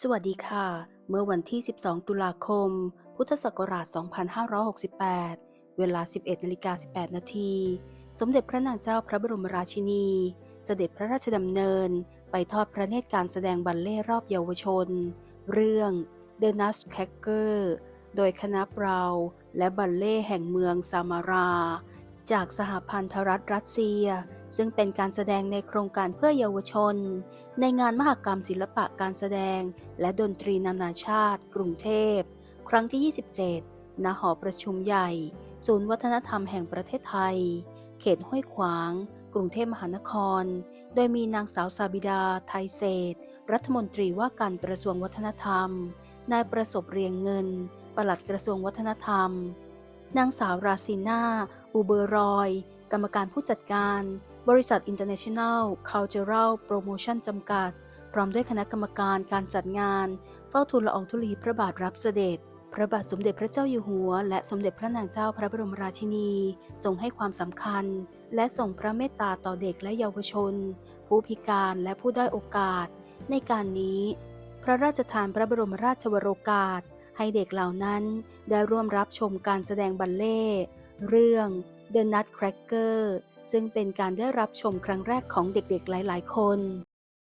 สวัสดีค่ะ เมื่อวันที่ 12 ตุลาคม พุทธศักราช 2568 เวลา 11นาฬิกา18 นาที สมเด็จพระนางเจ้าพระบรมราชินี เสด็จพระราชดำเนิน ไปทอดพระเนตรการแสดงบัลเล่รอบเยาวชน เรื่อง The Nutcracker โดยคณะเปราและบัลเล่แห่งเมืองซามารา จากสหพันธรัฐรัสเซีย ซึ่งเป็นการแสดงในโครงการเพื่อเยาวชน ในงานมหกรรมศิลปะการแสดง และดนตรีนานาชาติ กรุงเทพ ครั้งที่ 27 ณ หอประชุมใหญ่ ศูนย์วัฒนธรรมแห่งประเทศไทย เขตห้วยขวาง กรุงเทพมหานคร โดยมีนางสาวซาบิดา ไทยเศษ รัฐมนตรีว่าการกระทรวงวัฒนธรรม นายประสบเรียงเงิน ปลัดกระทรวงวัฒนธรรม นางสาวราซิน่า อูเบอร์รอย กรรมการผู้จัดการ บริษัท International Cultural Promotion จำกัด พร้อมด้วยคณะกรรมการการจัดงาน เฝ้าทูลละอองธุลีพระบาทรับเสด็จ พระบาทสมเด็จพระเจ้าอยู่หัว และสมเด็จพระนางเจ้าพระบรมราชินีทรงให้ความสำคัญ และส่งพระเมตตาต่อเด็กและเยาวชน ผู้พิการและผู้ด้อยโอกาส ในการนี้ พระราชทานพระบรมราชวโรกาส ให้เด็กเหล่านั้นได้ร่วมรับชมการแสดงบัลเล่เรื่อง The Nutcracker ซึ่งเป็นการได้รับชมครั้งแรกของเด็กๆหลายๆ คน